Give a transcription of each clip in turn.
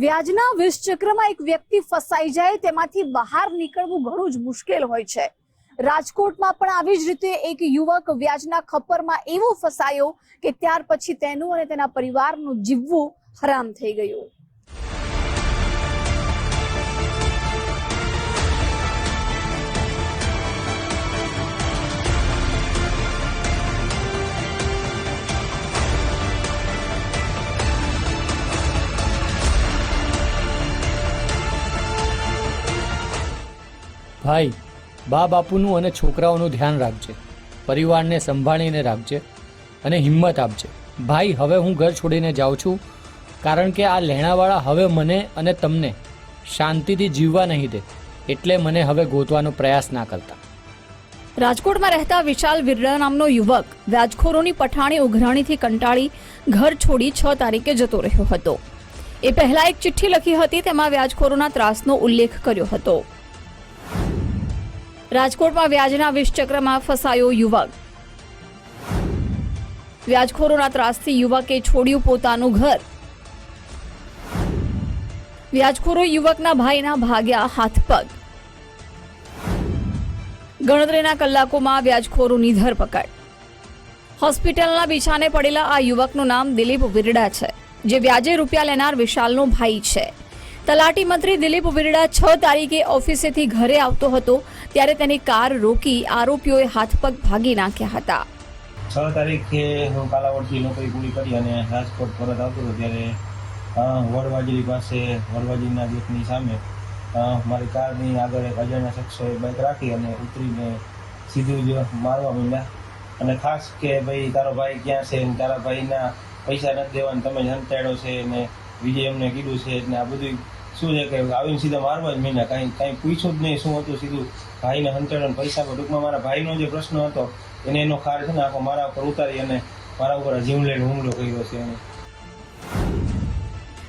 વ્યાજના વિષચક્રમાં એક વ્યક્તિ ફસાઈ જાય, તેમાંથી બહાર નીકળવું ઘણું જ મુશ્કેલ હોય છે. રાજકોટમાં પણ આવી જ રીતે એક યુવક વ્યાજના ખપ્પરમાં એવો ફસાયો કે ત્યાર પછી તેનું અને તેના પરિવારનું જીવવું હરામ થઈ ગયું. ભાઈ, બા બાપુનું અને છોકરાઓનું ધ્યાન રાખજે. પરિવારને સંભાળીને રાખજે અને હિંમત આપજે. ભાઈ, હવે હું ઘર છોડીને જાઉં છું. કારણ કે આ લેણાવાળા હવે મને અને તમને શાંતિથી જીવવા નહીં દે. એટલે મને હવે ગોતવાનો પ્રયાસ ના કરતા. રાજકોટમાં રહેતા વિશાલ વિરડા નામનો યુવક વ્યાજખોરોની પઠાણી ઉઘરાણીથી કંટાળી ઘર છોડી છ તારીખે જતો રહ્યો હતો. એ પહેલા એક ચિઠ્ઠી લખી હતી, તેમાં વ્યાજખોરોના ત્રાસનો ઉલ્લેખ કર્યો હતો. રાજકોટમાં વ્યાજના વિષચક્રમાં ફસાયો યુવક. વ્યાજખોરોના ત્રાસથી યુવકે છોડ્યું પોતાનું ઘર. વ્યાજખોરો યુવકના ભાઈના ભાગ્યા હાથ ગણતરીના કલાકોમાં વ્યાજખોરોની ધરપકડ. હોસ્પિટલના બિછાને પડેલા આ યુવકનું નામ દિલીપ વિરડા છે, જે વ્યાજે રૂપિયા લેનાર વિશાલનો ભાઈ છે. તલાટી મંત્રી દિલીપ વિરડા છ તારીખે ઓફિસેથી ઘરે આવતો હતો, ત્યારે તેની કાર રોકી આરોપીઓએ હાથપગ ભાગી નાખ્યા હતા. છ તારીખે હું કાલાવડથી નોકરી પૂરી કરી અને રાજકોટ પરત આવતો હતો, ત્યારે વડવાજરી પાસે, વડવાજરીના ગેટની સામે મારી કારની આગળ એક અજાણ્યા શખ્સોએ બાઇક રાખી અને ઉતરીને સીધું જ મારવા માંડ્યા. અને ખાસ કે ભાઈ, તારો ભાઈ ક્યાં છે? ને તારા ભાઈના પૈસા નથી દેવાના તમે જ હંતાડ્યો છે ને વિજય એમને કીધું છે, એટલે આ બધું શું છે કે આવીને સીધા મારવા જ મહિના કાંઈ કાંઈ પૂછ્યું જ નહીં, શું હતું સીધું ભાઈને હંતાડ્યો પૈસા પર ટૂંકમાં મારા ભાઈનો જે પ્રશ્ન હતો, એને એનો ખાર છે ને આખો મારા ઉપર ઉતારી અને મારા ઉપર જીવલેણ હુમલો કર્યો છે એને.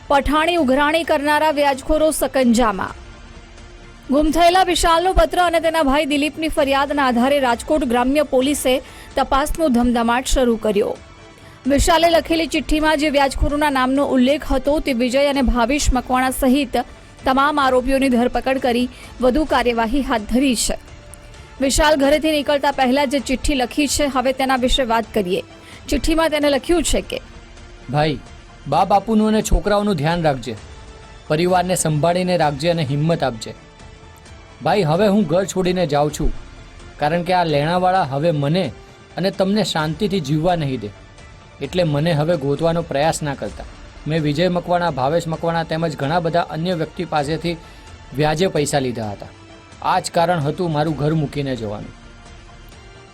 પઠાણી ઉઘરાણી કરનારા વ્યાજખોરો સકંજામાં. ગુમ થયેલા વિશાલનો પત્ર અને તેના ભાઈ દિલીપની ફરિયાદના આધારે રાજકોટ ગ્રામ્ય પોલીસે તપાસનો ધમધમાટ શરૂ કર્યો. વિશાલે લખેલી ચિઠ્ઠીમાં જે વ્યાજખોરોના નામનો ઉલ્લેખ હતો તે વિજય અને ભાવિશ મકવાણા સહિત તમામ આરોપીઓની ધરપકડ કરી વધુ કાર્યવાહી હાથ ધરી છે. વિશાલ ઘરેથી નીકળતા પહેલા જે ચિઠ્ઠી લખી છે, હવે તેના વિશે વાત કરીએ. ચિઠ્ઠીમાં તેને લખ્યું છે કે, ભાઈ, બા બાપુનું અને છોકરાઓનું ધ્યાન રાખજે. પરિવારને સંભાળીને રાખજે અને હિંમત આપજે. ભાઈ, હવે હું ઘર છોડીને જાઉં છું. કારણ કે આ લેણાવાળા હવે મને અને તમને શાંતિથી જીવવા નહીં દે. એટલે મને હવે ગોતવાનો પ્રયાસ ના કરતા. મેં વિજય મકવાણા, ભાવેશ મકવાણા તેમજ ઘણા બધા અન્ય વ્યક્તિ પાસેથી વ્યાજે પૈસા લીધા હતા. આ જ કારણ હતું મારું ઘર મૂકીને જવાનું.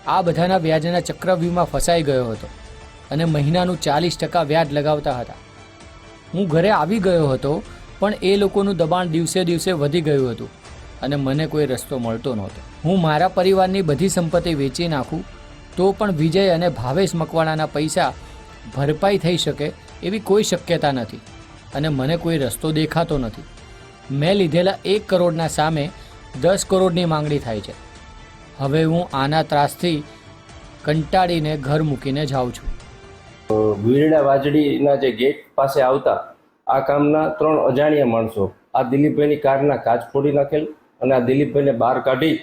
આ બધાના વ્યાજના ચક્રવ્યૂહમાં ફસાઈ ગયો હતો અને મહિનાનું ચાલીસ ટકા વ્યાજ લગાવતા હતા. હું ઘરે આવી ગયો હતો, પણ એ લોકોનું દબાણ દિવસે દિવસે વધી ગયું હતું અને મને કોઈ રસ્તો મળતો નહોતો. હું મારા પરિવારની બધી સંપત્તિ વેચી નાખું, તો પણ વિજય અને ભાવેશ મકવાણાના પૈસા ભરપાઈ થઈ શકે એવી કોઈ શક્યતા નથી અને મને કોઈ રસ્તો દેખાતો નથી. મેં લીધેલા એક કરોડના સામે દસ કરોડની માંગણી થાય છે. હવે હું આના ત્રાસથી કંટાળીને ઘર મૂકીને જાઉં છું. વીરડા વાજડીના જે ગેટ પાસે આવતા, આ કામના ત્રણ અજાણ્યા માણસો. આ દિલીપભાઈની કારના કાચ ફોડી નાખેલ અને આ દિલીપભાઈને બહાર કાઢી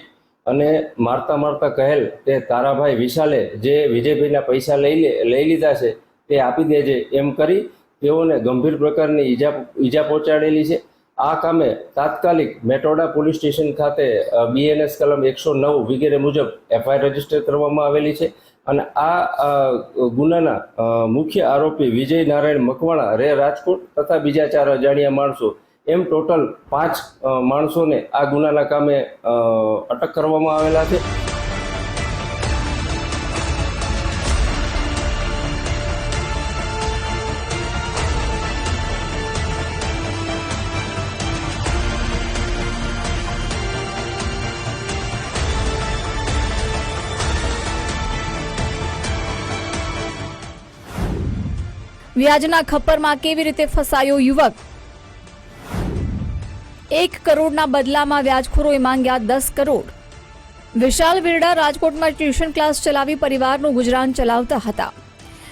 અને મારતા મારતા કહેલ, તે તારાભાઈ વિશાલે, જે વિજયભાઈના પૈસા લઈ લે, લઈ લીધા છે તે આપી દેજે એમ કરી તેઓને ગંભીર પ્રકારની ઈજા ઈજા પહોંચાડેલી છે. આ કામે તાત્કાલિક મેટોડા પોલીસ સ્ટેશન ખાતે બીએનએસ કલમ એકસો નવ વગેરે મુજબ એફઆઈઆર રજિસ્ટર કરવામાં આવેલી છે. અને આ ગુનાના મુખ્ય આરોપી વિજય નારાયણ મકવાણા રે રાજકોટ તથા બીજા ચાર અજાણ્યા માણસો. એમ ટોટલ પાંચ માણસોને આ ગુનાના કામે અટક કરવામાં આવેલા છે. વ્યાજના ખપ્પરમાં કેવી રીતે ફસાયો યુવક? એક કરોડના બદલામાં વ્યાજખોરોએ માંગ્યા દસ કરોડ. વિશાલ વિરડા રાજકોટમાં ટ્યુશન ક્લાસ ચલાવી પરિવારનું ગુજરાન ચલાવતા હતા.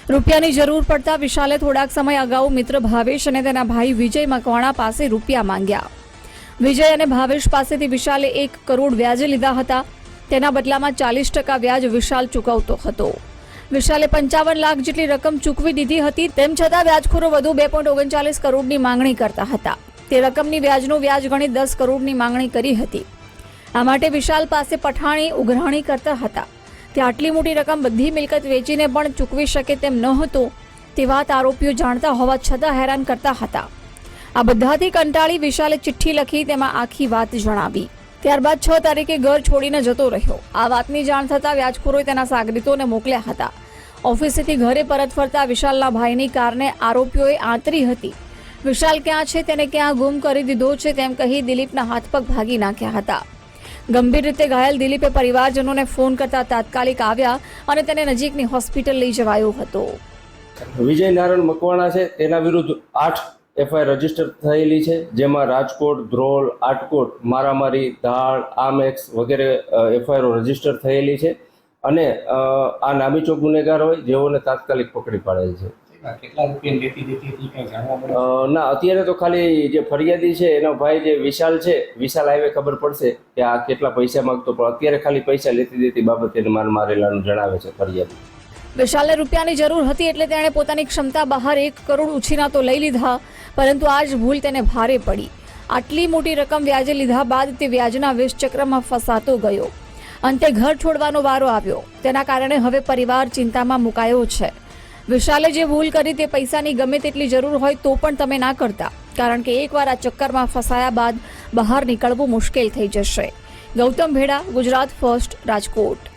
રૂપિયાની જરૂર પડતા વિશાલે થોડાક સમય અગાઉ મિત્ર ભાવેશ અને તેના ભાઈ વિજય મકવાણા પાસે રૂપિયા માંગ્યા. વિજય અને ભાવેશ પાસેથી વિશાલે એક કરોડ વ્યાજે લીધા હતા. તેના બદલામાં ચાલીસ ટકા વ્યાજ વિશાલ ચૂકવતો હતો. વિશાલે પંચાવન લાખ જેટલી રકમ ચૂકવી દીધી હતી, તેમ છતાં વ્યાજખોરો વધુ બે પોઈન્ટ ઓગણચાલીસ કરોડની માંગણી કરતા હતા. તે રકમની વ્યાજનું વ્યાજ ગણી દસ કરોડની માંગણી કરી હતી. આ માટે વિશાલ પાસે પઠાણી, ઉઘરાણી કરતા હતા. તે આટલી મોટી રકમ બધી મિલકત વેચીને પણ ચૂકવી શકે તેમ ન હતું, તે વાત આરોપીઓ જાણતા હોવા છતાં હેરાન કરતા હતા. આ બધાથી કંટાળી વિશાલે ચિઠ્ઠી લખી તેમાં આખી વાત જણાવી. ત્યારબાદ છ તારીખે ઘર છોડીને જતો રહ્યો. આ વાતની જાણ થતાં વ્યાજખોરોએ તેના સાગરીતોને મોકલ્યા હતા. ઓફિસેથી ઘરે પરત ફરતા વિશાલના ભાઈની કારને આરોપીઓએ આંતરી હતી. વિશાલ ક્યાં છે, તેને ક્યાં ગુમ કરી દીધો છે, તેમ કહી દિલીપના હાથ પગ ભાગી નાખ્યા હતા. ગંભીર રીતે ઘાયલ દિલીપે પરિવારજનોને ફોન કરતા તાત્કાલિક આવ્યા અને તેને નજીકની હોસ્પિટલ લઈ જવાયો હતો. વિજય નારાયણ મકવાણા છે, તેના વિરુદ્ધ આઠ એફઆઈઆર રજિસ્ટર થયેલી છે, જેમાં રાજકોટ, ધ્રોલ, આટકોટ, મારામારી, ધાળ આમેક્સ વગેરે એફઆઈઆરો રજિસ્ટર થયેલી છે. અને આ નામી ચોક ગુનેગાર હોય જેઓને તાત્કાલિક પકડી પાડેલ છે. કેટલા રૂપિયા લેતી દેતી હતી કંઈ જાણવા મળે અ, ના અત્યારે તો ખાલી જે ફરિયાદી છે એનો ભાઈ જે વિશાલ છે વિશાલ આવે ખબર પડશે કે આ કેટલા પૈસા માંગતો પણ અત્યારે ખાલી પૈસા લેતી દેતી બાબતે માલ માર મારેલાનું જણાવે છે ફરિયાદી. વિશાલને રૂપિયાની જરૂર હતી એટલે તેણે પોતાની ક્ષમતા બહાર એક કરોડ ઉછીના તો લઈ લીધા પરંતુ આ જ ભૂલ તેને ભારે પડી. આટલી મોટી રકમ વ્યાજે લીધા બાદ તે વ્યાજના વિષચક્રમાં ફસાતો ગયો. અંતે ઘર છોડવાનો વારો આવ્યો. તેના કારણે હવે પરિવાર ચિંતામાં મુકાયો છે. વિશાલે જે ભૂલ કરી તે પૈસાની ગમે તેટલી જરૂર હોય તો પણ તમે ના કરતા. કારણ કે એકવાર આ ચક્કરમાં ફસાયા બાદ બહાર નીકળવું મુશ્કેલ થઈ જશે. ગૌતમ ભેડા, ગુજરાત ફર્સ્ટ, રાજકોટ.